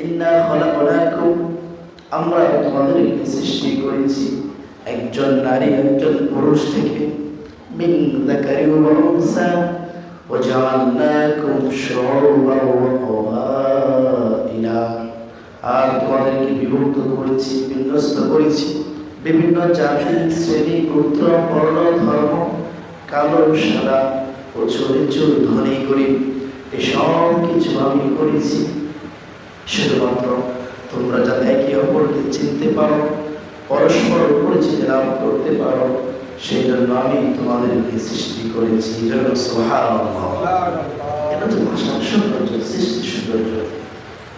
ইন্না খলাকনাকুম আমরা তোমাদেরকে সৃষ্টি করেছি একজন নারী, একজন পুরুষ থেকে। মিন যাকারি ওয়া উনসা ওয়া জাআলনাকুম শুউবান ওয়া ইলা আর তোমাদেরকে বিভক্ত করেছি, বিন্যস্ত করেছি। বিভিন্ন জাতি শ্রেণি গোত্র বর্ণ, ধর্ম, কালো, সাদা ও চরিচুর ধনী করি এসব কিছু আমি করেছি। শুধুমাত্র তোমরা যাতে একে অপরকে চিনতে পারো, পরস্পর পরিচিতি লাভ করতে পারো, সেই জন্য আমি তোমাদেরকে সৃষ্টি করেছি। জন্য। এটা তো ভাষার সৌন্দর্য, সৃষ্টির সৌন্দর্য।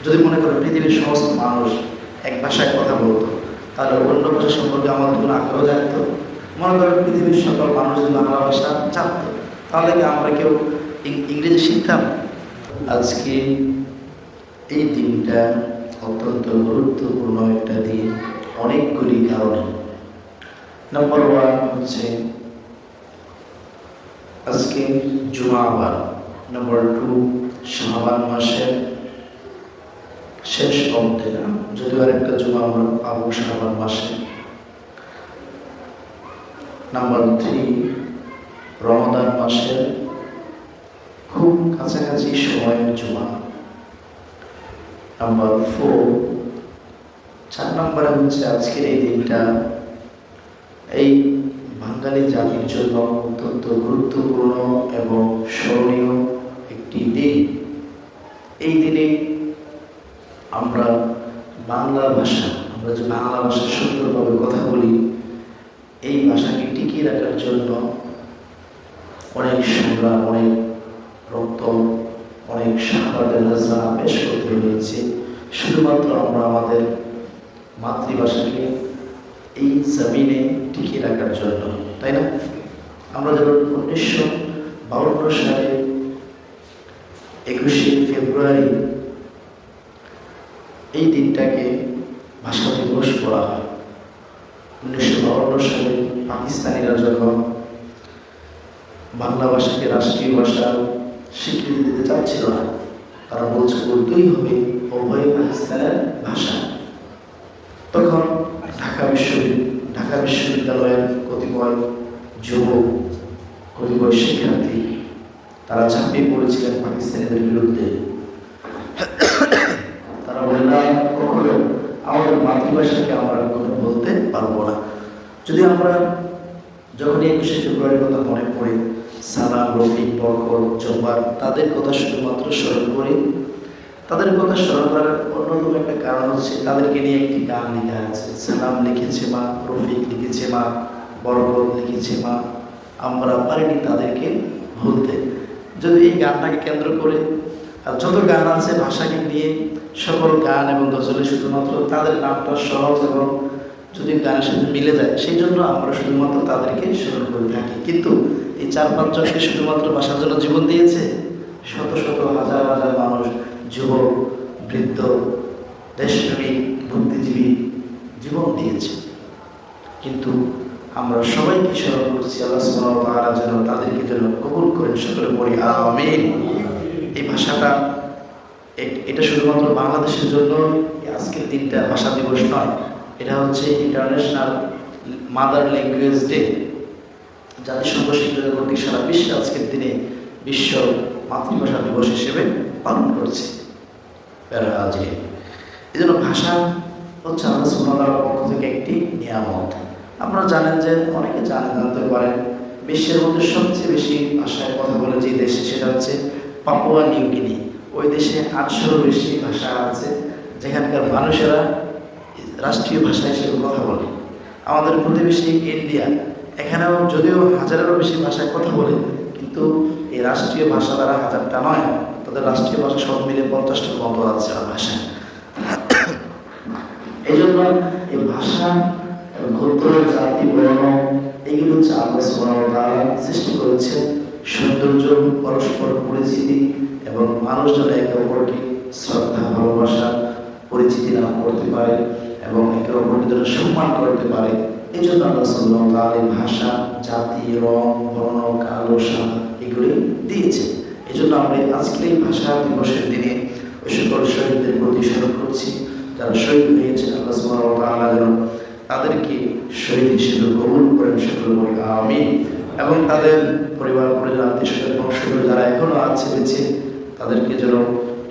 যদি মনে করো পৃথিবীর সমস্ত মানুষ এক ভাষায় কথা বলতো, তাহলে অন্য ভাষা সম্পর্কে আমাদের কোনো আগ্রহ জানতো মনে করো পৃথিবীর সকল মানুষ যদি বাংলা ভাষা জানতো, তাহলে কি আমরা কেউ ইংরেজি শিখতাম? আজকে এই দিনটা অত্যন্ত গুরুত্বপূর্ণ একটা দিন অনেকগুলি কারণে। নম্বর ওয়ান হচ্ছে আজকে জুমাবার নম্বর টু শাহবান মাসের শেষ অন্তে যদিও আরেকটা জুমা আমরা পাবো শাহবান মাসে। নাম্বার থ্রি রমদান মাসের খুব কাছাকাছি সময়ের জুমা। নাম্বার ফোর চার নম্বরে হচ্ছে আজকের এই দিনটা। এই বাঙালি জাতির জন্য অত্যন্ত গুরুত্বপূর্ণ এবং স্মরণীয় একটি দিন। এই দিনে আমরা বাংলা ভাষা, আমরা যে বাংলা ভাষা সুন্দরভাবে কথা বলি, এই ভাষাকে টিকিয়ে রাখার জন্য অনেক সংগ্রাম, অনেক রক্ত অনেক শাহাদের হাজরা পেশ করতে হয়েছে। শুধুমাত্র আমরা আমাদের মাতৃভাষাকে এই জমিনে টিকিয়ে রাখার জন্য, তাই না? আমরা যখন উনিশশো বাউন্ন সালে একুশে ফেব্রুয়ারি এই দিনটাকে ভাষা দিবস বলা হয়। উনিশশো বাউন্ন সালে পাকিস্তানিরা যখন বাংলা ভাষাকে রাষ্ট্রীয় ভাষা স্বীকৃতি দিতে চাচ্ছিল না। তারা বলছে, উর্দুই হবে উভয় পাকিস্তানের ভাষা। তখন ঢাকা বিশ্ববিদ্যালয় ঢাকা বিশ্ববিদ্যালয়ের কতিপয় যুবক, কতিপয় শিক্ষার্থী, তারা ঝাঁপিয়ে পড়েছিলেন পাকিস্তানিদের বিরুদ্ধে। তারা বলে না, কখনো আমাদের মাতৃভাষাকে আমরা কখনো বলতে পারব না। যদি আমরা যখন একুশে ফেব্রুয়ারির কথা মনে পড়ে সালাম, রফিক বরকর জব্বার, তাদের কথা শুধুমাত্র স্মরণ করি। তাদের কথা স্মরণ করার অন্যতম একটা কারণ হচ্ছে তাদেরকে নিয়ে একটি গান লেখা আছে। সালাম লিখেছে মা, রফিক লিখেছে মা, বরকত লিখেছে মা, আমরা পারিনি তাদেরকে ভুলতে। যদি এই গানটাকে কেন্দ্র করে আর যত গান আছে ভাষাকে নিয়ে সকল গান এবং গজলে শুধুমাত্র তাদের নামটা সহজ এবং যদি গানের সাথে মিলে যায়, সেই জন্য আমরা শুধুমাত্র তাদেরকে স্মরণ করে থাকি। কিন্তু এই চার পাঁচজনকে শুধুমাত্র ভাষার জন্য জীবন দিয়েছে? শত শত হাজার হাজার মানুষ, যুবক, বৃদ্ধ দেশপ্রেমিক বুদ্ধিজীবী জীবন দিয়েছে। কিন্তু আমরা সবাইকে স্মরণ করছি, আল্লাহ সুবহানাহু যেন তাদেরকে যেন কবুল করেন, সকলে পড়ি, আমিন। এই ভাষাটা এটা শুধুমাত্র বাংলাদেশের জন্য আজকের দিনটা ভাষা দিবস নয়, এটা হচ্ছে ইন্টারন্যাশনাল মাদার ল্যাঙ্গুয়েজ ডে জাতিসংঘ স্বীকৃত কর্তৃক সারা বিশ্বে আজকের দিনে বিশ্ব মাতৃভাষা দিবস হিসেবে পালন করছে। প্যারাহাজিরে এই জন্য ভাষা হচ্ছে আল্লাহ সুবহানাহু পক্ষ থেকে একটি নিয়ামত। আপনারা জানেন যে অনেকে জানেন জানতে পারেন বিশ্বের মধ্যে সবচেয়ে বেশি ভাষায় কথা বলে যে দেশে সেটা হচ্ছে পাপুয়া নিউ গিনি। ওই দেশে আটশোরও বেশি ভাষা আছে যেখানকার মানুষেরা রাষ্ট্রীয় ভাষা হিসেবে কথা বলে। আমাদের প্রতিবেশী ইন্ডিয়া এখানেও যদিও হাজারেরও বেশি ভাষায় কথা বলে, কিন্তু এই রাষ্ট্রীয় ভাষা দ্বারা হাজারটা নয়, তাদের রাষ্ট্রীয় ভাষা সব মিলে পঞ্চাশটার মতো আছে ভাষা এই জন্য এই ভাষা গোত্র জাতি, বর্ণ, এগুলো হচ্ছে আল্লাহ তাআলা সৃষ্টি করেছেন সৌন্দর্য, পরস্পর পরিচিতি এবং মানুষজন একে অপরকে শ্রদ্ধা, ভালোবাসা, পরিচিতি লাভ করতে পারে এবং একে অপরকে সম্মান করতে পারে। এই জন্য আল্লাহ সাল্লাহ ভাষা, জাতি, রং, বর্ণ, কালো, সাদা এগুলি দিয়েছে এই জন্য আমরা আজকের এই ভাষা দিবসের দিনে ওই সকল শহীদদের প্রতি স্মরণ করতে শহীদ হয়েছে আল্লাহ ওয়া যেন তাদেরকে শহীদ হিসেবে কবুল করেন সকল বলি আমিন। এবং তাদের পরিবার, পরিজন, আত্মীয় বংশধর যারা এখনও আছে, বেঁচে, তাদেরকে যেন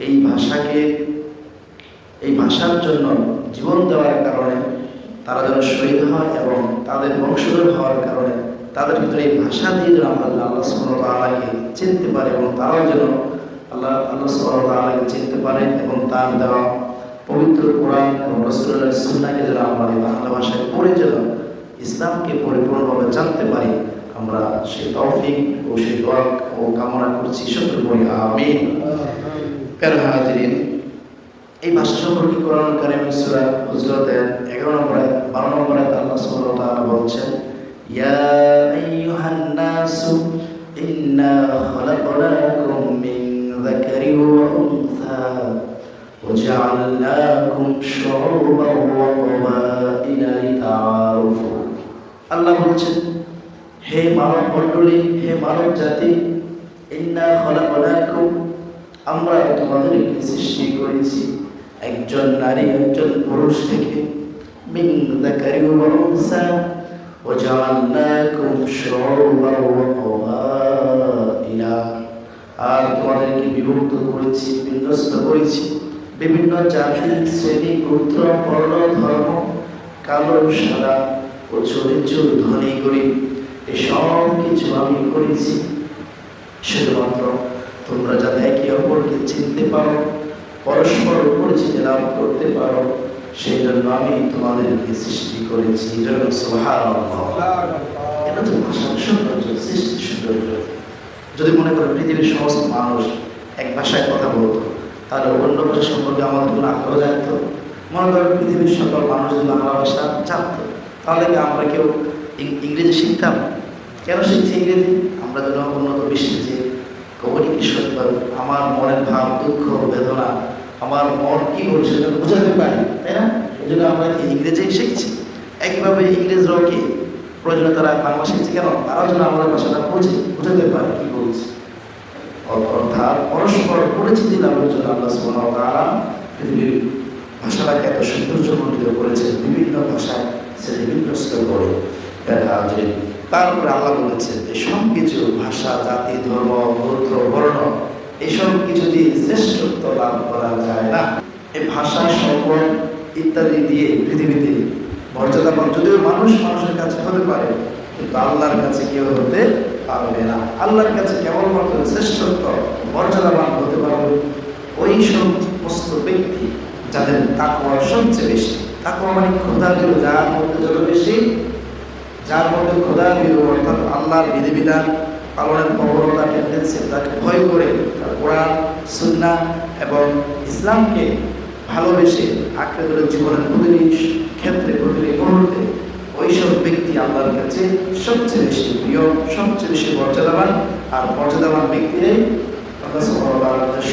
এই ভাষাকে, এই ভাষার জন্য জীবন দেওয়ার কারণে তারা যেন শহীদ হয় এবং তাদের বংশধর হওয়ার কারণে তাদের ভিতরে এই ভাষা দিয়ে যেন আমরা আল্লাহ ওয়া চিনতে পারে এবং তারাও যেন আল্লাহ আল্লাহ ওয়া চিনতে পারে এবং তার দেওয়া পবিত্র কোরআন এবং রসুল্লাহ সুন্নাকে যেন আমরা এই বাংলা ভাষায় পড়ে যেন ইসলামকে পরিপূর্ণভাবে জানতে পারি। আমরা সেই তৌফিক ও সেই দোয়া ও কামনা করছি। সকল বলি আমিন। প্যার হাজিরিন এই ভাষা সম্পর্কে কোরআন কারিম সূরা হুজরাতের 11 নম্বর আয়াত 12 নম্বর আয়াত আল্লাহ সুবহানাহু ওয়া তাআলা বলছেন ইয়া আইয়ুহান নাসু ইন্না খালাকনাকুম মিন যাকারিন ওয়া উনসা وجعلناكم شعوبا وقبائل لتعارفوا আল্লাহ বলছেন হে মানব মণ্ডলী হে মানব জাতি ইন্না খলাকনাকুম আমরা তোমাদেরকে সৃষ্টি করেছি একজন নারী, একজন পুরুষ থেকে মিন যাকারি ওয়া উনসা ওয়াজআলনাকুম শুউবান ওয়া আর তোমাদেরকে বিভক্ত করেছি, বিন্যস্ত করেছি বিভিন্ন জাতি শ্রেণি, গোত্র, বর্ণ, ধর্ম, কালো, সাদা ও চরিত্র ধনী করি এসব কিছু আমি করেছি। শুধুমাত্র তোমরা যাতে একে অপরকে চিনতে পারো। পরস্পর পরিচিতি লাভ করতে পারো সেই জন্য আমি তোমাদেরকে সৃষ্টি করেছি। জন্য সুবহানাল্লাহ। এটা তো ভাষার সৌন্দর্য, সৃষ্টির সৌন্দর্য। যদি মনে করেন পৃথিবীর সমস্ত মানুষ এক ভাষায় কথা বলতো, তাহলে অন্য ভাষা সম্পর্কে আমাদের কোনো আগ্রহ জানতো মনে করেন পৃথিবীর সকল মানুষ যদি বাংলা ভাষা জানতো, তাহলে কি আমরা কেউ ইংরেজি শিখতাম? কেন শিখছি ইংরেজি? আমরা যেন উন্নত বিশ্বে যে কবরী কি সত্য আমার মনের ভাব, দুঃখ, বেদনা আমার মন কি বলছে সেটা বোঝাতে পারি, তাই না? এই জন্য আমরা ইংরেজি শিখছি। একইভাবে ইংরেজরাও কি প্রয়োজনে তারা বাংলা শিখছে কেন? তারাও যেন আমাদের ভাষাটা বোঝে, বোঝাতে পারে কি বলছে। অর্থাৎ পরস্পর পরিচিতি লাভের জন্য আল্লাহ ওয়া তাআলা পৃথিবীর ভাষাটাকে এত সৌন্দর্যমণ্ডিত করেছে বিভিন্ন ভাষায় সে বিন্যস্ত করে। প্যারা হাজিরিন। তারপরে আল্লাহ বলেছেন যে সব কিছু ভাষা, জাতি, ধর্ম বর্ণ এসব কিছু দিয়ে শ্রেষ্ঠত্ব লাভ করা যায় না। এই ভাষা সম্পদ ইত্যাদি দিয়ে পৃথিবীতে মর্যাদাবান যদিও মানুষ মানুষের কাছে হতে পারে, কিন্তু আল্লাহর কাছে কেউ হতে পারবে না। আল্লাহর কাছে কেবলমাত্র শ্রেষ্ঠত্ব, মর্যাদাবান হতে পারবে ওই সমস্ত ব্যক্তি যাদের তাকওয়া সবচেয়ে বেশি। তাকওয়া মানে খোদা বিরু যার মধ্যে যত বেশি, যার মধ্যে খোদা বিরু অর্থাৎ আল্লাহর বিধিবিধান পালনের প্রবণতা টেন্ডেন্সি তাকে ভয় করে তার কোরআন, সুন্না এবং ইসলামকে ভালোবেসে আঁকড়ে ধরে জীবনের প্রতিটি ক্ষেত্রে, প্রতিটি মুহূর্তে ওইসব ব্যক্তি আল্লাহর কাছে সবচেয়ে বেশি প্রিয়, সবচেয়ে বেশি মর্যাদাবান। আর মর্যাদাবান ব্যক্তিরাই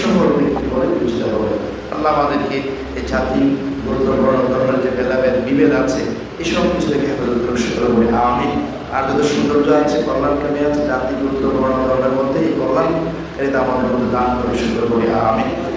সফল ব্যক্তি বলে বিবেচিত হবে আল্লাহ আমাদেরকে এই জাতি গোত্র বর্ণ, ধর্মের যে ভেদাভেদ, বিভেদ আছে, এসব কিছু বলি আমিন। আর যত সৌন্দর্য আছে কল্যাণকামী আছে জাতি উত্তর বর্ণ ধর্মের মধ্যে এই কল্যাণ এটা আমাদের মধ্যে দান করে সুন্দর করে। আমিন।